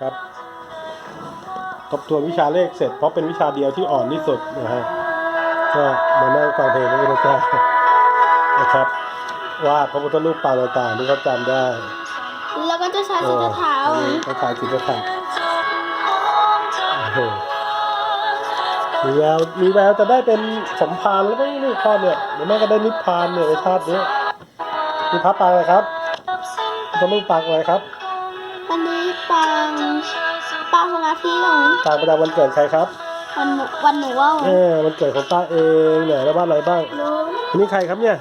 ครับ ทบทวนวิชาเลขเสร็จ เพราะเป็นวิชาเดียวที่อ่อนที่สุดนะฮะก็มานั่งฟังเพลงพระพุทธเจ้านะครับวาดพระพุทธรูปปางต่างๆที่เขาจำได้ แล้วก็จะใช้สีเท้าเออเขาขายสินค้าโอ้โหมีแววมีแววจะได้เป็นสมภารแล้วมั้งลูกพ่อเนี่ยหรือไม่ก็ได้นิพพานเนี่ยในชาตินี้นี่พระปางอะไรครับพระรูปปางอะไรครับ อันนี้ปางปางสมาธิหนูปางประจำวันเกิดใครครับ วันหนูวันหนูว่าวเออวันเกิดของป้าเองเนี่ยแล้วบ้านอะไรบ้างรู้อันนี้ใครครับเนี่ย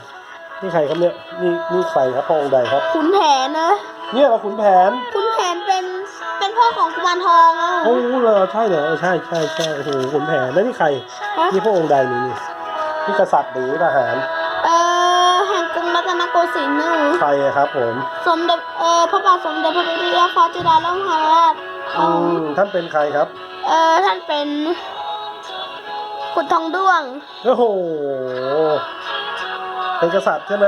นี่ใครครับเนี่ย นี่นี่ใครครับพระองค์ใดครับ ขุนแผนนะ เนี่ยเราขุนแผน ขุนแผนเป็นเป็นพ่อของกุมารทองอะโอ้โหเหรอใช่เหรอเออใช่ใช่ใช่โอ้โหขุนแผนแล้วนี่ใครฮะนี่พระองค์ใดนี่นี่ นี่กษัตริย์หรือทหาร เอ่อ แห่งกรุงรัตนโกสินทร์หนูใครอะครับผมสมเด็จเอ่อพระบาทสมเด็จพระพุทธยาฟ้าจุฬาลงกรณราชอืมท่านเป็นใครครับเอ่อท่านเป็นขุนทองด้วง โอ้โหเป็นกษัตริย์ใช่ไหม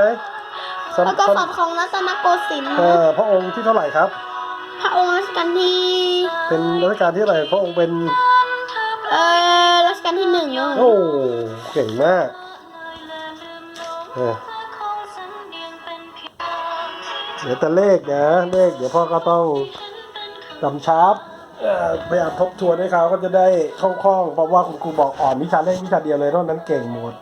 สมแล้วก็สมสอดของรัตนโกสินทร์เออพระองค์ที่เท่าไหร่ครับ พระองค์รัชกาลที่ เป็นรัชกาลที่เท่าไหร่พระองค์เป็น เอ่อรัชกาลที่หนึ่งอะโอ้เก่งมากเออ เดี๋ยวแต่เลขนะเลข เดี๋ยวพ่อก็ต้องจำชับเอ่อพยายามทบทวนให้เขาก็จะได้คล่องๆเพราะว่าคุณครูบอกอ่อนวิชาเลขวิชาเดียวเลยนอกนั้นเก่งหมด